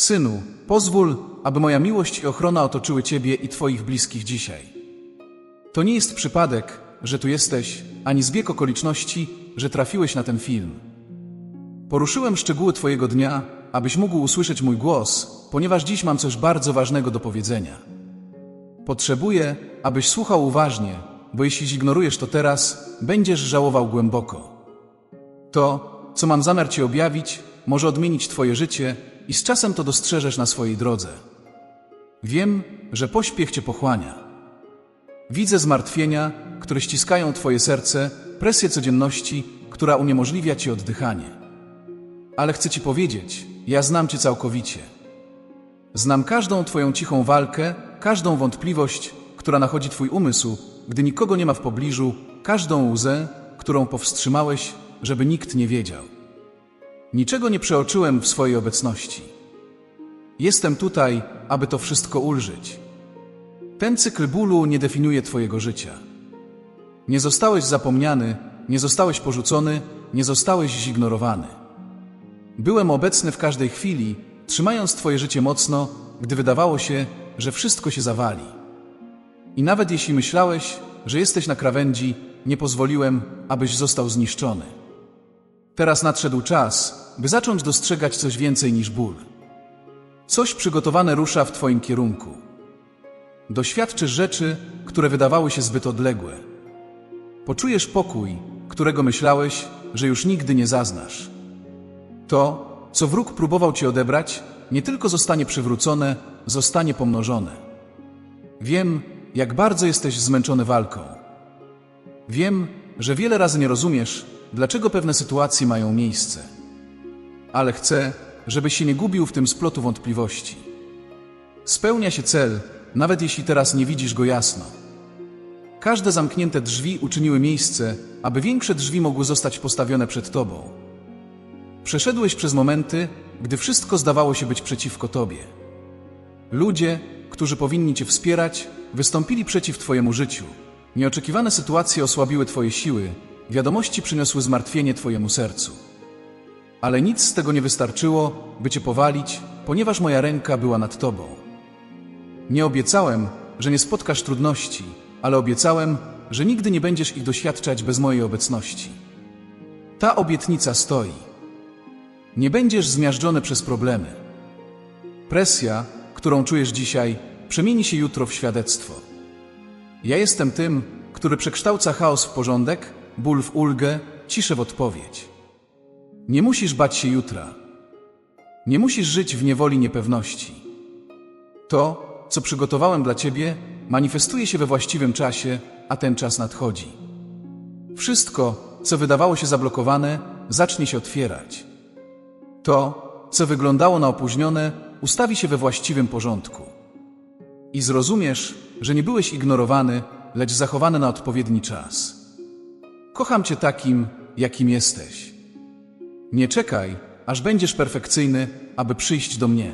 Synu, pozwól, aby moja miłość i ochrona otoczyły Ciebie i Twoich bliskich dzisiaj. To nie jest przypadek, że tu jesteś, ani zbieg okoliczności, że trafiłeś na ten film. Poruszyłem szczegóły Twojego dnia, abyś mógł usłyszeć mój głos, ponieważ dziś mam coś bardzo ważnego do powiedzenia. Potrzebuję, abyś słuchał uważnie, bo jeśli zignorujesz to teraz, będziesz żałował głęboko. To, co mam zamiar Ci objawić, może odmienić Twoje życie i z czasem to dostrzeżesz na swojej drodze. Wiem, że pośpiech Cię pochłania. Widzę zmartwienia, które ściskają Twoje serce, presję codzienności, która uniemożliwia Ci oddychanie. Ale chcę Ci powiedzieć, ja znam Cię całkowicie. Znam każdą Twoją cichą walkę, każdą wątpliwość, która nachodzi Twój umysł, gdy nikogo nie ma w pobliżu, każdą łzę, którą powstrzymałeś, żeby nikt nie wiedział. Niczego nie przeoczyłem w swojej obecności. Jestem tutaj, aby to wszystko ulżyć. Ten cykl bólu nie definiuje Twojego życia. Nie zostałeś zapomniany, nie zostałeś porzucony, nie zostałeś zignorowany. Byłem obecny w każdej chwili, trzymając Twoje życie mocno, gdy wydawało się, że wszystko się zawali. I nawet jeśli myślałeś, że jesteś na krawędzi, nie pozwoliłem, abyś został zniszczony. Teraz nadszedł czas, by zacząć dostrzegać coś więcej niż ból. Coś przygotowane rusza w Twoim kierunku. Doświadczysz rzeczy, które wydawały się zbyt odległe. Poczujesz pokój, którego myślałeś, że już nigdy nie zaznasz. To, co wróg próbował Ci odebrać, nie tylko zostanie przywrócone, zostanie pomnożone. Wiem, jak bardzo jesteś zmęczony walką. Wiem, że wiele razy nie rozumiesz, dlaczego pewne sytuacje mają miejsce. Ale chcę, żebyś się nie gubił w tym splotu wątpliwości. Spełnia się cel, nawet jeśli teraz nie widzisz go jasno. Każde zamknięte drzwi uczyniły miejsce, aby większe drzwi mogły zostać postawione przed tobą. Przeszedłeś przez momenty, gdy wszystko zdawało się być przeciwko tobie. Ludzie, którzy powinni cię wspierać, wystąpili przeciw twojemu życiu. Nieoczekiwane sytuacje osłabiły twoje siły, wiadomości przyniosły zmartwienie twojemu sercu. Ale nic z tego nie wystarczyło, by cię powalić, ponieważ moja ręka była nad tobą. Nie obiecałem, że nie spotkasz trudności, ale obiecałem, że nigdy nie będziesz ich doświadczać bez mojej obecności. Ta obietnica stoi. Nie będziesz zmiażdżony przez problemy. Presja, którą czujesz dzisiaj, przemieni się jutro w świadectwo. Ja jestem tym, który przekształca chaos w porządek, ból w ulgę, ciszę w odpowiedź. Nie musisz bać się jutra. Nie musisz żyć w niewoli niepewności. To, co przygotowałem dla Ciebie, manifestuje się we właściwym czasie, a ten czas nadchodzi. Wszystko, co wydawało się zablokowane, zacznie się otwierać. To, co wyglądało na opóźnione, ustawi się we właściwym porządku. I zrozumiesz, że nie byłeś ignorowany, lecz zachowany na odpowiedni czas. Kocham Cię takim, jakim jesteś. Nie czekaj, aż będziesz perfekcyjny, aby przyjść do mnie.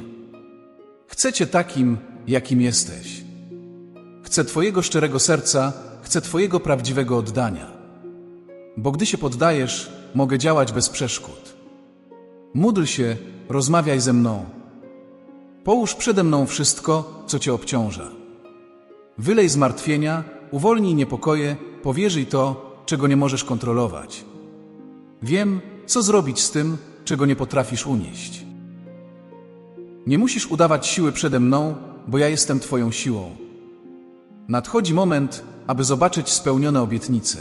Chcę Cię takim, jakim jesteś. Chcę Twojego szczerego serca, chcę Twojego prawdziwego oddania. Bo gdy się poddajesz, mogę działać bez przeszkód. Módl się, rozmawiaj ze mną. Połóż przede mną wszystko, co Cię obciąża. Wylej zmartwienia, uwolnij niepokoje, powierzyj to, czego nie możesz kontrolować. Wiem, co zrobić z tym, czego nie potrafisz unieść. Nie musisz udawać siły przede mną, bo ja jestem Twoją siłą. Nadchodzi moment, aby zobaczyć spełnione obietnice.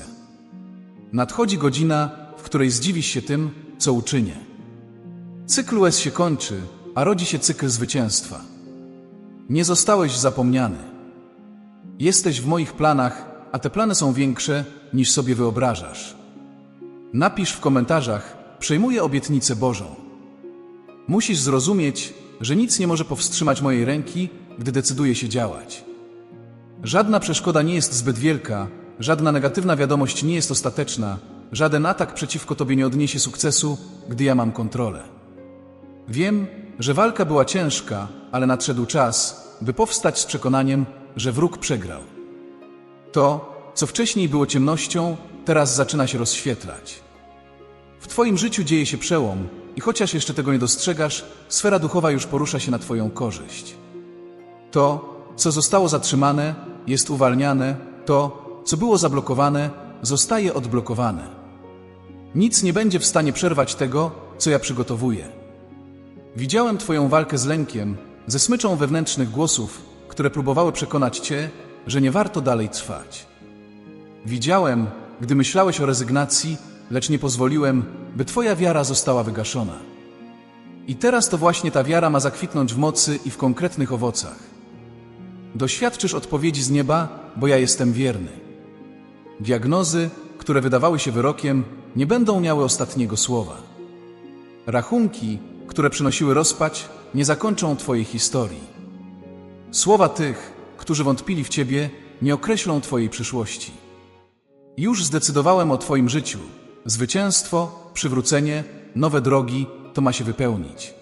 Nadchodzi godzina, w której zdziwisz się tym, co uczynię. Cykl łez się kończy, a rodzi się cykl zwycięstwa. Nie zostałeś zapomniany. Jesteś w moich planach, a te plany są większe, niż sobie wyobrażasz. Napisz w komentarzach, przejmuję obietnicę Bożą. Musisz zrozumieć, że nic nie może powstrzymać mojej ręki, gdy decyduję się działać. Żadna przeszkoda nie jest zbyt wielka, żadna negatywna wiadomość nie jest ostateczna, żaden atak przeciwko Tobie nie odniesie sukcesu, gdy ja mam kontrolę. Wiem, że walka była ciężka, ale nadszedł czas, by powstać z przekonaniem, że wróg przegrał. To, co wcześniej było ciemnością, teraz zaczyna się rozświetlać. W Twoim życiu dzieje się przełom, i chociaż jeszcze tego nie dostrzegasz, sfera duchowa już porusza się na Twoją korzyść. To, co zostało zatrzymane, jest uwalniane, to, co było zablokowane, zostaje odblokowane. Nic nie będzie w stanie przerwać tego, co ja przygotowuję. Widziałem Twoją walkę z lękiem, ze smyczą wewnętrznych głosów, które próbowały przekonać Cię, że nie warto dalej trwać. Widziałem, gdy myślałeś o rezygnacji, lecz nie pozwoliłem, by Twoja wiara została wygaszona. I teraz to właśnie ta wiara ma zakwitnąć w mocy i w konkretnych owocach. Doświadczysz odpowiedzi z nieba, bo ja jestem wierny. Diagnozy, które wydawały się wyrokiem, nie będą miały ostatniego słowa. Rachunki, które przynosiły rozpać, nie zakończą Twojej historii. Słowa tych, którzy wątpili w Ciebie, nie określą Twojej przyszłości. Już zdecydowałem o Twoim życiu. Zwycięstwo, przywrócenie, nowe drogi to ma się wypełnić.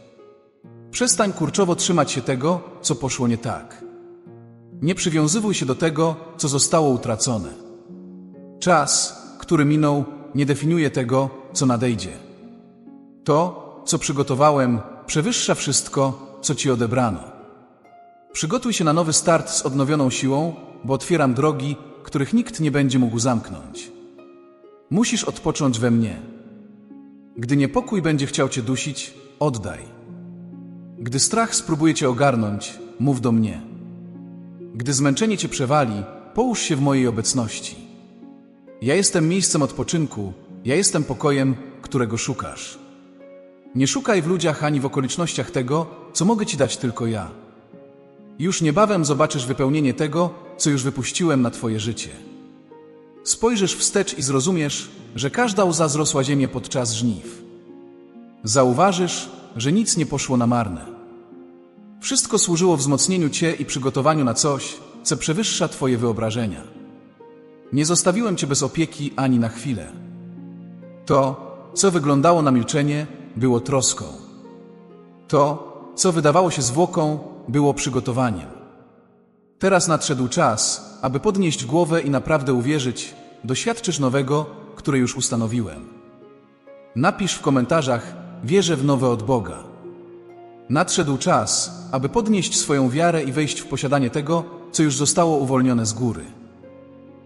Przestań kurczowo trzymać się tego, co poszło nie tak. Nie przywiązywuj się do tego, co zostało utracone. Czas, który minął, nie definiuje tego, co nadejdzie. To, co przygotowałem, przewyższa wszystko, co ci odebrano. Przygotuj się na nowy start z odnowioną siłą, bo otwieram drogi, których nikt nie będzie mógł zamknąć. Musisz odpocząć we mnie. Gdy niepokój będzie chciał cię dusić, oddaj. Gdy strach spróbuje cię ogarnąć, mów do mnie. Gdy zmęczenie cię przewali, połóż się w mojej obecności. Ja jestem miejscem odpoczynku, ja jestem pokojem, którego szukasz. Nie szukaj w ludziach ani w okolicznościach tego, co mogę ci dać tylko ja. Już niebawem zobaczysz wypełnienie tego, co już wypuściłem na twoje życie. Spojrzysz wstecz i zrozumiesz, że każda łza zrosła ziemię podczas żniw. Zauważysz, że nic nie poszło na marne. Wszystko służyło wzmocnieniu cię i przygotowaniu na coś, co przewyższa twoje wyobrażenia. Nie zostawiłem cię bez opieki ani na chwilę. To, co wyglądało na milczenie, było troską. To, co wydawało się zwłoką, było przygotowaniem. Teraz nadszedł czas, aby podnieść głowę i naprawdę uwierzyć, doświadczysz nowego, które już ustanowiłem. Napisz w komentarzach, wierzę w nowe od Boga. Nadszedł czas, aby podnieść swoją wiarę i wejść w posiadanie tego, co już zostało uwolnione z góry.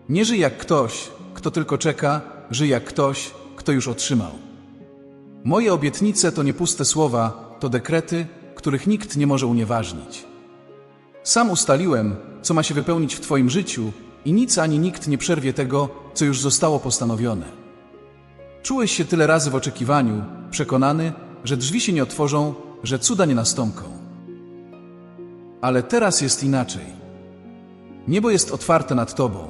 Nie żyj jak ktoś, kto tylko czeka, żyj jak ktoś, kto już otrzymał. Moje obietnice to nie puste słowa, to dekrety, których nikt nie może unieważnić. Sam ustaliłem, co ma się wypełnić w Twoim życiu i nic ani nikt nie przerwie tego, co już zostało postanowione. Czułeś się tyle razy w oczekiwaniu, przekonany, że drzwi się nie otworzą, że cuda nie nastąpią. Ale teraz jest inaczej. Niebo jest otwarte nad Tobą.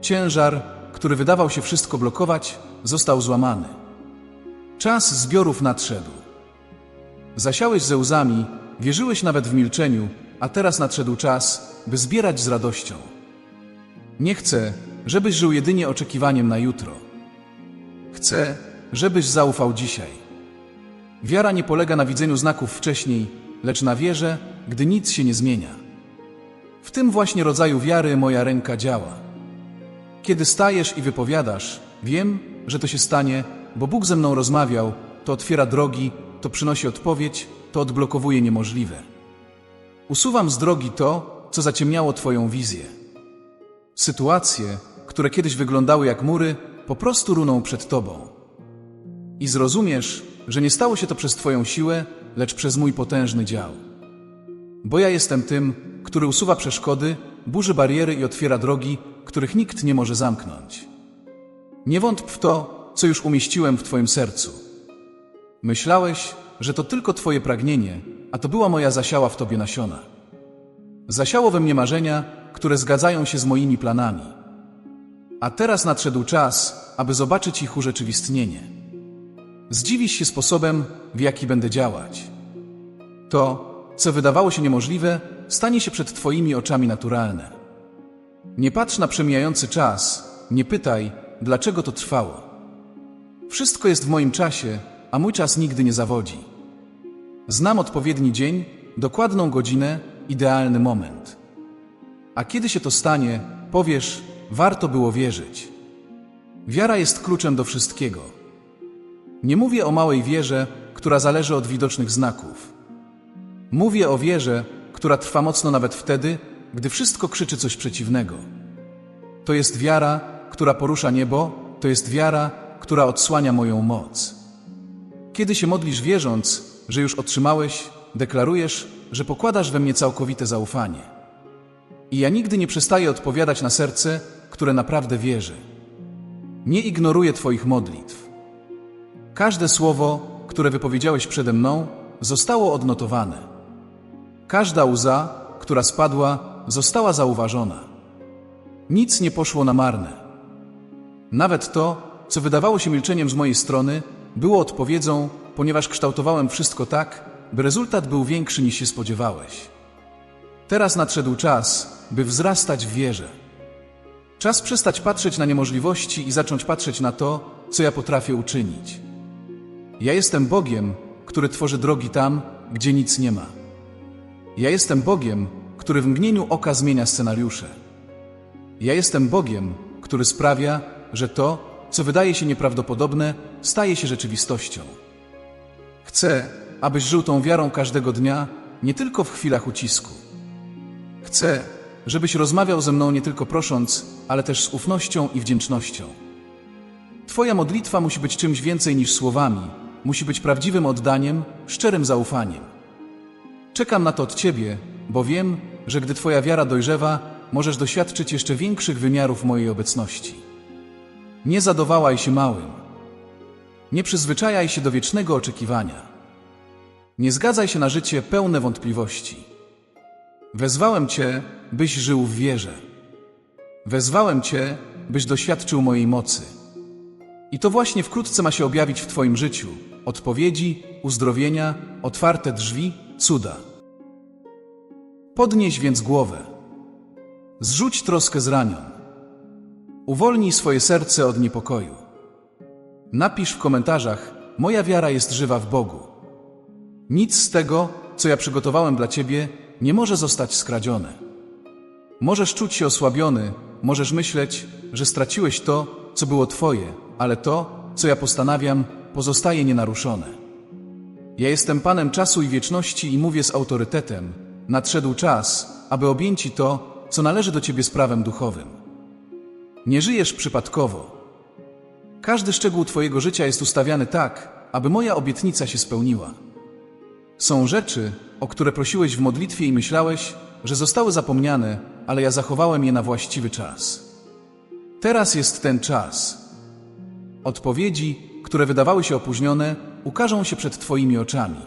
Ciężar, który wydawał się wszystko blokować, został złamany. Czas zbiorów nadszedł. Zasiałeś ze łzami, wierzyłeś nawet w milczeniu, a teraz nadszedł czas, by zbierać z radością. Nie chcę, żebyś żył jedynie oczekiwaniem na jutro. Chcę, żebyś zaufał dzisiaj. Wiara nie polega na widzeniu znaków wcześniej, lecz na wierze, gdy nic się nie zmienia. W tym właśnie rodzaju wiary moja ręka działa. Kiedy stajesz i wypowiadasz, wiem, że to się stanie, bo Bóg ze mną rozmawiał, to otwiera drogi, to przynosi odpowiedź, to odblokowuje niemożliwe. Usuwam z drogi to, co zaciemniało Twoją wizję. Sytuacje, które kiedyś wyglądały jak mury, po prostu runą przed Tobą. I zrozumiesz, że nie stało się to przez Twoją siłę, lecz przez mój potężny dział. Bo ja jestem tym, który usuwa przeszkody, burzy bariery i otwiera drogi, których nikt nie może zamknąć. Nie wątp w to, co już umieściłem w Twoim sercu. Myślałeś, że to tylko Twoje pragnienie, a to była moja zasiała w Tobie nasiona. Zasiało we mnie marzenia, które zgadzają się z moimi planami. A teraz nadszedł czas, aby zobaczyć ich urzeczywistnienie. Zdziwisz się sposobem, w jaki będę działać. To, co wydawało się niemożliwe, stanie się przed Twoimi oczami naturalne. Nie patrz na przemijający czas, nie pytaj, dlaczego to trwało. Wszystko jest w moim czasie, a mój czas nigdy nie zawodzi. Znam odpowiedni dzień, dokładną godzinę, idealny moment. A kiedy się to stanie, powiesz, warto było wierzyć. Wiara jest kluczem do wszystkiego. Nie mówię o małej wierze, która zależy od widocznych znaków. Mówię o wierze, która trwa mocno nawet wtedy, gdy wszystko krzyczy coś przeciwnego. To jest wiara, która porusza niebo, to jest wiara, która odsłania moją moc. Kiedy się modlisz wierząc, że już otrzymałeś, deklarujesz, że pokładasz we mnie całkowite zaufanie. I ja nigdy nie przestaję odpowiadać na serce, które naprawdę wierzy. Nie ignoruję Twoich modlitw. Każde słowo, które wypowiedziałeś przede mną, zostało odnotowane. Każda łza, która spadła, została zauważona. Nic nie poszło na marne. Nawet to, co wydawało się milczeniem z mojej strony, było odpowiedzią, ponieważ kształtowałem wszystko tak, by rezultat był większy niż się spodziewałeś. Teraz nadszedł czas, by wzrastać w wierze. Czas przestać patrzeć na niemożliwości i zacząć patrzeć na to, co ja potrafię uczynić. Ja jestem Bogiem, który tworzy drogi tam, gdzie nic nie ma. Ja jestem Bogiem, który w mgnieniu oka zmienia scenariusze. Ja jestem Bogiem, który sprawia, że to, co wydaje się nieprawdopodobne, staje się rzeczywistością. Chcę, abyś żył tą wiarą każdego dnia, nie tylko w chwilach ucisku. Chcę, żebyś rozmawiał ze mną nie tylko prosząc, ale też z ufnością i wdzięcznością. Twoja modlitwa musi być czymś więcej niż słowami, musi być prawdziwym oddaniem, szczerym zaufaniem. Czekam na to od Ciebie, bo wiem, że gdy Twoja wiara dojrzewa, możesz doświadczyć jeszcze większych wymiarów mojej obecności. Nie zadowałaj się małym. Nie przyzwyczajaj się do wiecznego oczekiwania. Nie zgadzaj się na życie pełne wątpliwości. Wezwałem Cię, byś żył w wierze. Wezwałem Cię, byś doświadczył mojej mocy. I to właśnie wkrótce ma się objawić w Twoim życiu. Odpowiedzi, uzdrowienia, otwarte drzwi, cuda. Podnieś więc głowę. Zrzuć troskę z ramion. Uwolnij swoje serce od niepokoju. Napisz w komentarzach: Moja wiara jest żywa w Bogu. Nic z tego, co ja przygotowałem dla Ciebie, nie może zostać skradzione. Możesz czuć się osłabiony, możesz myśleć, że straciłeś to, co było Twoje, ale to, co ja postanawiam, pozostaje nienaruszone. Ja jestem Panem czasu i wieczności i mówię z autorytetem. Nadszedł czas, aby objęci to, co należy do Ciebie z prawem duchowym. Nie żyjesz przypadkowo. Każdy szczegół Twojego życia jest ustawiany tak, aby moja obietnica się spełniła. Są rzeczy, o które prosiłeś w modlitwie i myślałeś, że zostały zapomniane, ale ja zachowałem je na właściwy czas. Teraz jest ten czas. Odpowiedzi, które wydawały się opóźnione, ukażą się przed Twoimi oczami.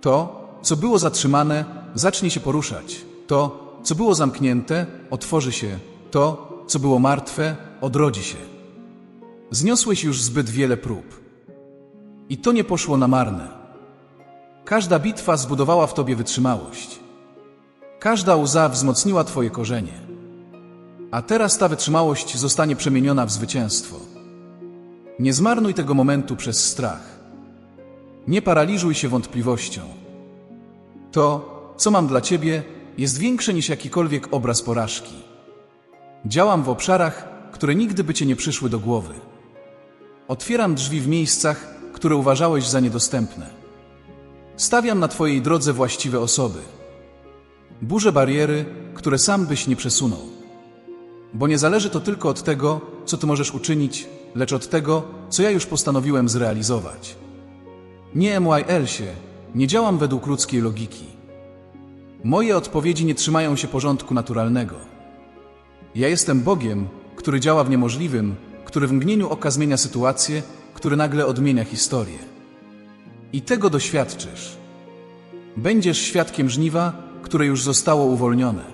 To, co było zatrzymane, zacznie się poruszać. To, co było zamknięte, otworzy się. To, co było martwe, odrodzi się. Zniosłeś już zbyt wiele prób. I to nie poszło na marne. Każda bitwa zbudowała w Tobie wytrzymałość. Każda łza wzmocniła Twoje korzenie. A teraz ta wytrzymałość zostanie przemieniona w zwycięstwo. Nie zmarnuj tego momentu przez strach. Nie paraliżuj się wątpliwością. To, co mam dla Ciebie, jest większe niż jakikolwiek obraz porażki. Działam w obszarach, które nigdy by Cię nie przyszły do głowy. Otwieram drzwi w miejscach, które uważałeś za niedostępne. Stawiam na Twojej drodze właściwe osoby. Burzę bariery, które sam byś nie przesunął. Bo nie zależy to tylko od tego, co Ty możesz uczynić, lecz od tego, co ja już postanowiłem zrealizować. Nie MYL się, nie działam według ludzkiej logiki. Moje odpowiedzi nie trzymają się porządku naturalnego. Ja jestem Bogiem, który działa w niemożliwym, który w mgnieniu oka zmienia sytuację, który nagle odmienia historię. I tego doświadczysz. Będziesz świadkiem żniwa, które już zostało uwolnione.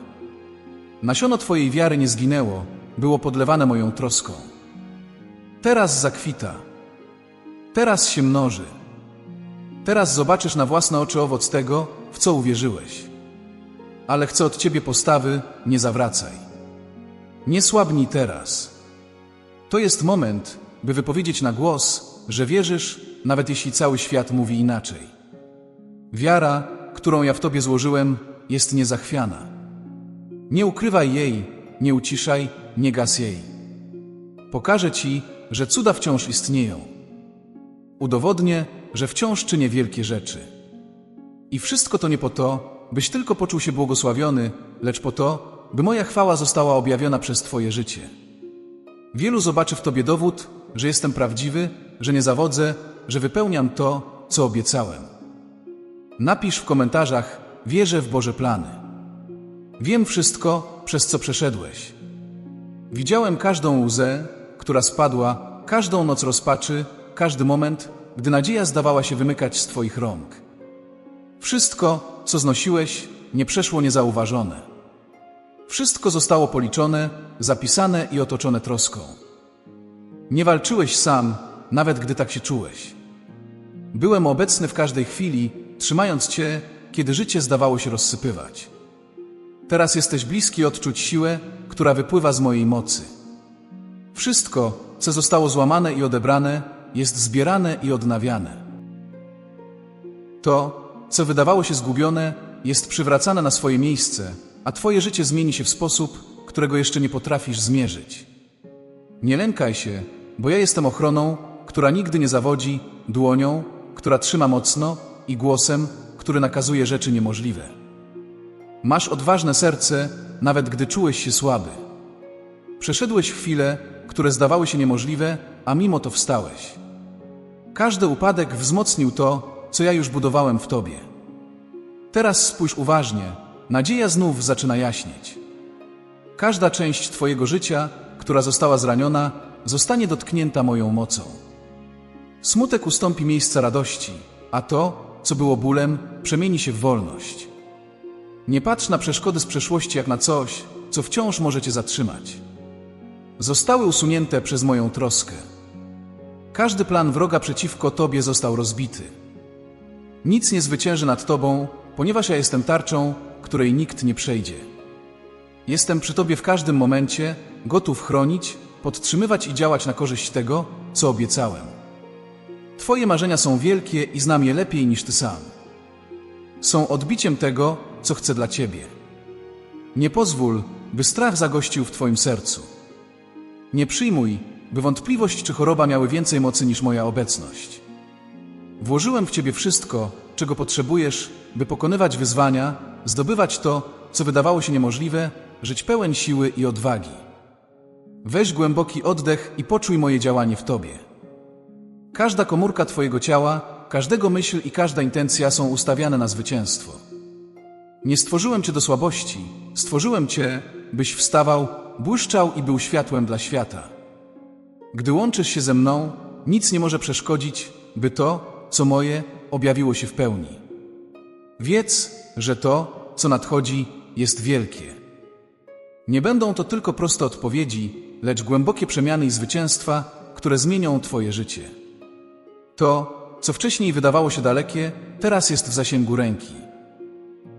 Nasiono Twojej wiary nie zginęło, było podlewane moją troską. Teraz zakwita. Teraz się mnoży. Teraz zobaczysz na własne oczy owoc tego, w co uwierzyłeś. Ale chcę od Ciebie postawy, nie zawracaj. Nie słabnij teraz. To jest moment, by wypowiedzieć na głos, że wierzysz, nawet jeśli cały świat mówi inaczej. Wiara, którą ja w Tobie złożyłem, jest niezachwiana. Nie ukrywaj jej, nie uciszaj, nie gas jej. Pokażę Ci, że cuda wciąż istnieją. Udowodnię, że wciąż czynię wielkie rzeczy. I wszystko to nie po to, byś tylko poczuł się błogosławiony, lecz po to, by moja chwała została objawiona przez Twoje życie. Wielu zobaczy w Tobie dowód, że jestem prawdziwy, że nie zawodzę, że wypełniam to, co obiecałem. Napisz w komentarzach: Wierzę w Boże plany. Wiem wszystko, przez co przeszedłeś. Widziałem każdą łzę, która spadła, każdą noc rozpaczy, każdy moment, gdy nadzieja zdawała się wymykać z Twoich rąk. Wszystko, co znosiłeś, nie przeszło niezauważone. Wszystko zostało policzone, zapisane i otoczone troską. Nie walczyłeś sam, nawet gdy tak się czułeś. Byłem obecny w każdej chwili, trzymając Cię, kiedy życie zdawało się rozsypywać. Teraz jesteś bliski odczuć siłę, która wypływa z mojej mocy. Wszystko, co zostało złamane i odebrane, jest zbierane i odnawiane. To, co wydawało się zgubione, jest przywracane na swoje miejsce, a Twoje życie zmieni się w sposób, którego jeszcze nie potrafisz zmierzyć. Nie lękaj się, bo ja jestem ochroną, która nigdy nie zawodzi, dłonią, która trzyma mocno i głosem, który nakazuje rzeczy niemożliwe. Masz odważne serce, nawet gdy czułeś się słaby. Przeszedłeś chwile, które zdawały się niemożliwe, a mimo to wstałeś. Każdy upadek wzmocnił to, co ja już budowałem w tobie. Teraz spójrz uważnie, nadzieja znów zaczyna jaśnieć. Każda część Twojego życia, która została zraniona, zostanie dotknięta moją mocą. Smutek ustąpi miejsca radości, a to, co było bólem, przemieni się w wolność. Nie patrz na przeszkody z przeszłości jak na coś, co wciąż może Cię zatrzymać. Zostały usunięte przez moją troskę. Każdy plan wroga przeciwko Tobie został rozbity. Nic nie zwycięży nad Tobą, ponieważ ja jestem tarczą, której nikt nie przejdzie. Jestem przy Tobie w każdym momencie, gotów chronić, podtrzymywać i działać na korzyść tego, co obiecałem. Twoje marzenia są wielkie i znam je lepiej niż Ty sam. Są odbiciem tego, co chcę dla Ciebie. Nie pozwól, by strach zagościł w Twoim sercu. Nie przyjmuj, by wątpliwość czy choroba miały więcej mocy niż moja obecność. Włożyłem w Ciebie wszystko, czego potrzebujesz, by pokonywać wyzwania, zdobywać to, co wydawało się niemożliwe, żyć pełen siły i odwagi. Weź głęboki oddech i poczuj moje działanie w Tobie. Każda komórka Twojego ciała, każdego myśl i każda intencja są ustawiane na zwycięstwo. Nie stworzyłem Cię do słabości, stworzyłem Cię, byś wstawał, błyszczał i był światłem dla świata. Gdy łączysz się ze mną, nic nie może przeszkodzić, by to, co moje, objawiło się w pełni. Wiedz, że to, co nadchodzi, jest wielkie. Nie będą to tylko proste odpowiedzi, lecz głębokie przemiany i zwycięstwa, które zmienią Twoje życie. To, co wcześniej wydawało się dalekie, teraz jest w zasięgu ręki.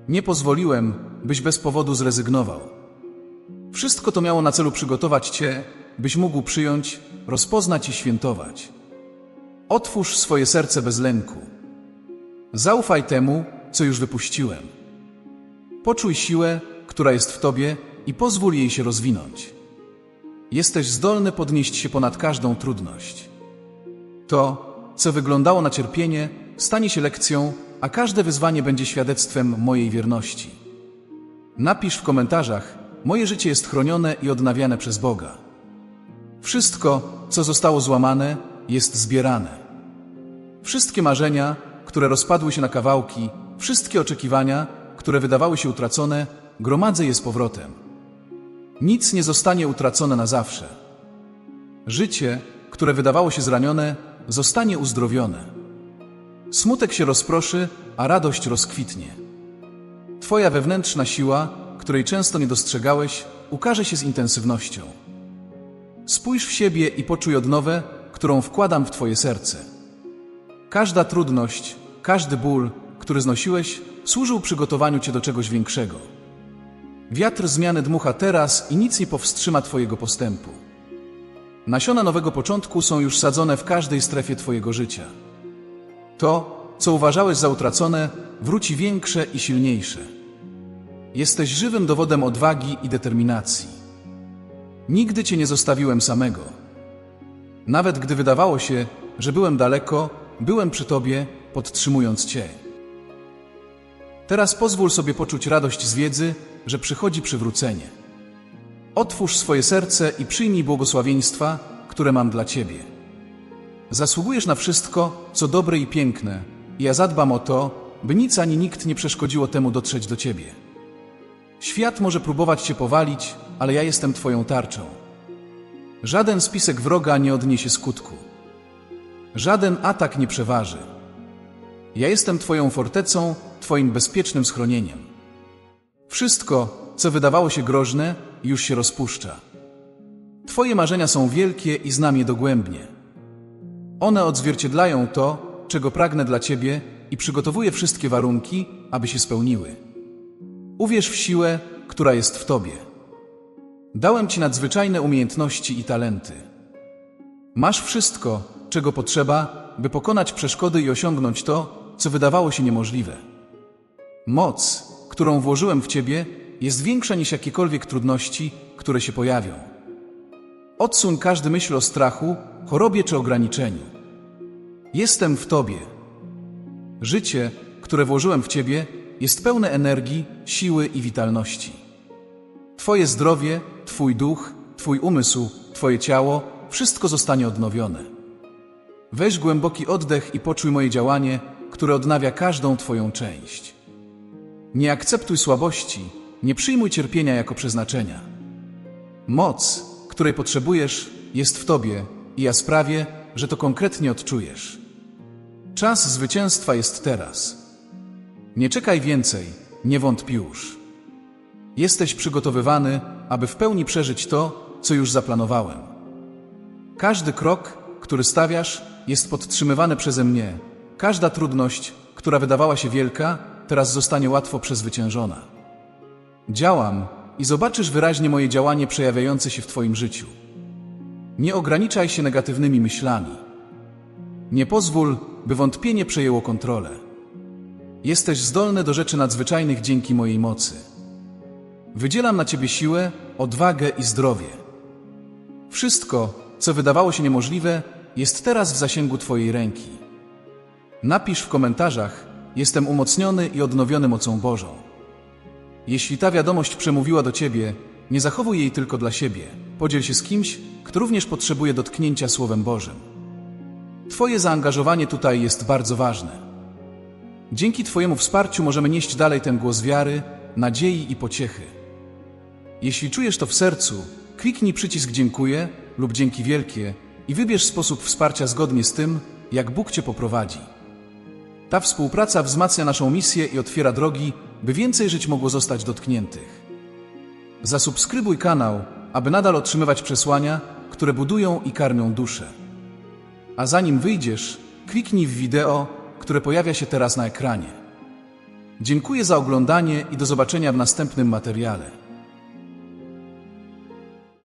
Nie pozwoliłem, byś bez powodu zrezygnował. Wszystko to miało na celu przygotować Cię, byś mógł przyjąć, rozpoznać i świętować. Otwórz swoje serce bez lęku. Zaufaj temu, co już wypuściłem. Poczuj siłę, która jest w Tobie i pozwól jej się rozwinąć. Jesteś zdolny podnieść się ponad każdą trudność. To, co wyglądało na cierpienie, stanie się lekcją, a każde wyzwanie będzie świadectwem mojej wierności. Napisz w komentarzach: Moje życie jest chronione i odnawiane przez Boga. Wszystko, co zostało złamane, jest zbierane. Wszystkie marzenia, które rozpadły się na kawałki, wszystkie oczekiwania, które wydawały się utracone, gromadzę je z powrotem. Nic nie zostanie utracone na zawsze. Życie, które wydawało się zranione, zostanie uzdrowione. Smutek się rozproszy, a radość rozkwitnie. Twoja wewnętrzna siła, której często nie dostrzegałeś, ukaże się z intensywnością. Spójrz w siebie i poczuj odnowę, którą wkładam w Twoje serce. Każda trudność, każdy ból, który znosiłeś, służył przygotowaniu Cię do czegoś większego. Wiatr zmiany dmucha teraz i nic nie powstrzyma Twojego postępu. Nasiona nowego początku są już sadzone w każdej strefie Twojego życia. To, co uważałeś za utracone, wróci większe i silniejsze. Jesteś żywym dowodem odwagi i determinacji. Nigdy Cię nie zostawiłem samego. Nawet gdy wydawało się, że byłem daleko, byłem przy Tobie, podtrzymując Cię. Teraz pozwól sobie poczuć radość z wiedzy, że przychodzi przywrócenie. Otwórz swoje serce i przyjmij błogosławieństwa, które mam dla Ciebie. Zasługujesz na wszystko, co dobre i piękne, i ja zadbam o to, by nic ani nikt nie przeszkodziło temu dotrzeć do Ciebie. Świat może próbować Cię powalić, ale ja jestem Twoją tarczą. Żaden spisek wroga nie odniesie skutku. Żaden atak nie przeważy. Ja jestem Twoją fortecą, Twoim bezpiecznym schronieniem. Wszystko, co wydawało się groźne, już się rozpuszcza. Twoje marzenia są wielkie i znam je dogłębnie. One odzwierciedlają to, czego pragnę dla Ciebie i przygotowuję wszystkie warunki, aby się spełniły. Uwierz w siłę, która jest w Tobie. Dałem Ci nadzwyczajne umiejętności i talenty. Masz wszystko, czego potrzeba, by pokonać przeszkody i osiągnąć to, co wydawało się niemożliwe. Moc, którą włożyłem w Ciebie, jest większa niż jakiekolwiek trudności, które się pojawią. Odsuń każdy myśl o strachu, chorobie czy ograniczeniu. Jestem w Tobie. Życie, które włożyłem w Ciebie, jest pełne energii, siły i witalności. Twoje zdrowie, Twój duch, Twój umysł, Twoje ciało, wszystko zostanie odnowione. Weź głęboki oddech i poczuj moje działanie, które odnawia każdą Twoją część. Nie akceptuj słabości, nie przyjmuj cierpienia jako przeznaczenia. Moc, której potrzebujesz, jest w Tobie i ja sprawię, że to konkretnie odczujesz. Czas zwycięstwa jest teraz. Nie czekaj więcej, nie wątp już. Jesteś przygotowywany, aby w pełni przeżyć to, co już zaplanowałem. Każdy krok, który stawiasz, jest podtrzymywany przeze mnie. Każda trudność, która wydawała się wielka, teraz zostanie łatwo przezwyciężona. Działam i zobaczysz wyraźnie moje działanie przejawiające się w Twoim życiu. Nie ograniczaj się negatywnymi myślami. Nie pozwól, by wątpienie przejęło kontrolę. Jesteś zdolny do rzeczy nadzwyczajnych dzięki mojej mocy. Wydzielam na Ciebie siłę, odwagę i zdrowie. Wszystko, co wydawało się niemożliwe, jest teraz w zasięgu Twojej ręki. Napisz w komentarzach: Jestem umocniony i odnowiony mocą Bożą. Jeśli ta wiadomość przemówiła do Ciebie, nie zachowuj jej tylko dla siebie. Podziel się z kimś, kto również potrzebuje dotknięcia Słowem Bożym. Twoje zaangażowanie tutaj jest bardzo ważne. Dzięki Twojemu wsparciu możemy nieść dalej ten głos wiary, nadziei i pociechy. Jeśli czujesz to w sercu, kliknij przycisk Dziękuję lub Dzięki Wielkie i wybierz sposób wsparcia zgodnie z tym, jak Bóg Cię poprowadzi. Ta współpraca wzmacnia naszą misję i otwiera drogi, by więcej żyć mogło zostać dotkniętych. Zasubskrybuj kanał, aby nadal otrzymywać przesłania, które budują i karmią duszę. A zanim wyjdziesz, kliknij w wideo, które pojawia się teraz na ekranie. Dziękuję za oglądanie i do zobaczenia w następnym materiale.